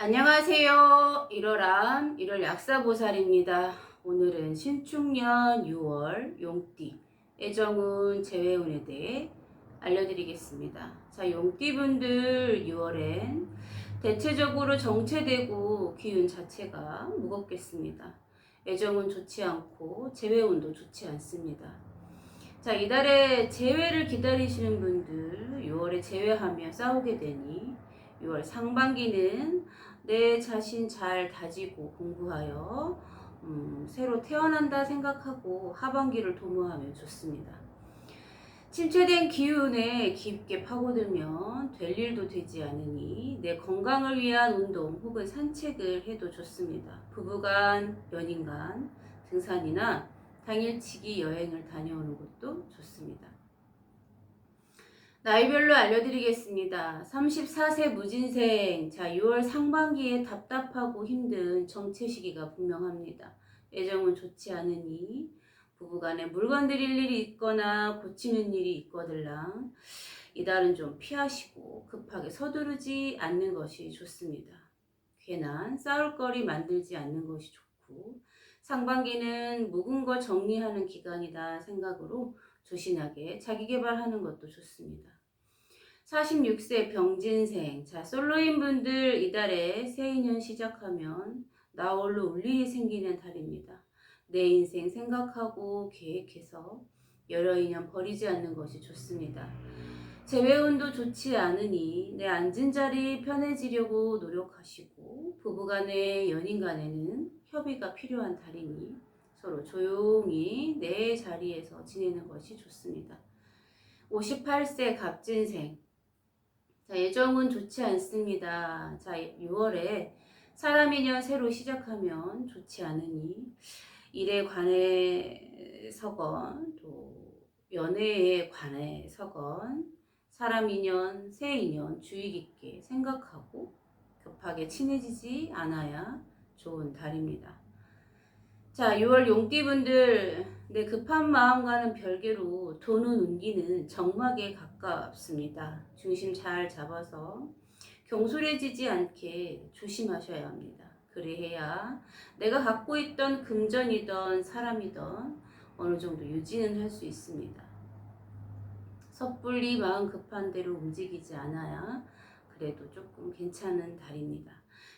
안녕하세요. 1월암 1월 약사보살입니다. 오늘은 신축년 6월 용띠 애정운 재회운에 대해 알려드리겠습니다. 자, 용띠분들 6월엔 대체적으로 정체되고 기운 자체가 무겁겠습니다. 애정운 좋지 않고 재회운도 좋지 않습니다. 자, 이달에 재회를 기다리시는 분들 6월에 재회하며 싸우게 되니 6월 상반기는 내 자신 잘 다지고 공부하여 음, 새로 태어난다 생각하고 하반기를 도모하면 좋습니다. 침체된 기운에 깊게 파고들면 될 일도 되지 않으니 내 건강을 위한 운동 혹은 산책을 해도 좋습니다. 부부간, 연인간, 등산이나 당일치기 여행을 다녀오는 것도 좋습니다. 나이별로 알려드리겠습니다. 34세 무진생. 자, 6월 상반기에 답답하고 힘든 정체 시기가 분명합니다. 애정은 좋지 않으니 부부간에 물건 드릴 일이 있거나 고치는 일이 있거들랑 이달은 좀 피하시고 급하게 서두르지 않는 것이 좋습니다. 괜한 싸울 거리 만들지 않는 것이 좋고 상반기는 묵은 거 정리하는 기간이다 생각으로 조신하게 자기 개발하는 것도 좋습니다. 46세 병진생. 자, 솔로인 분들 이달에 새 인연 시작하면 나 홀로 울 일이 생기는 달입니다. 내 인생 생각하고 계획해서 여러 인연 버리지 않는 것이 좋습니다. 재회운도 좋지 않으니 내 앉은 자리 편해지려고 노력하시고 부부간에 연인간에는 협의가 필요한 달이니 서로 조용히 내 자리에서 지내는 것이 좋습니다. 58세 갑진생. 자, 예정은 좋지 않습니다. 자, 6월에 사람 인연 새로 시작하면 좋지 않으니 일에 관해서건 또 연애에 관해서건 사람 인연, 새 인연 주의 깊게 생각하고 급하게 친해지지 않아야 좋은 달입니다. 자, 6월 용띠분들, 내 급한 마음과는 별개로 도는 운기는 정막에 가깝습니다. 중심 잘 잡아서 경솔해지지 않게 조심하셔야 합니다. 그래야 내가 갖고 있던 금전이던 사람이던 어느 정도 유지는 할 수 있습니다. 섣불리 마음 급한 대로 움직이지 않아야 그래도 조금 괜찮은 달입니다.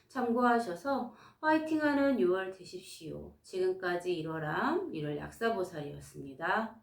참고하셔서 화이팅하는 6월 되십시오. 지금까지 1월암 1월 약사보살이었습니다.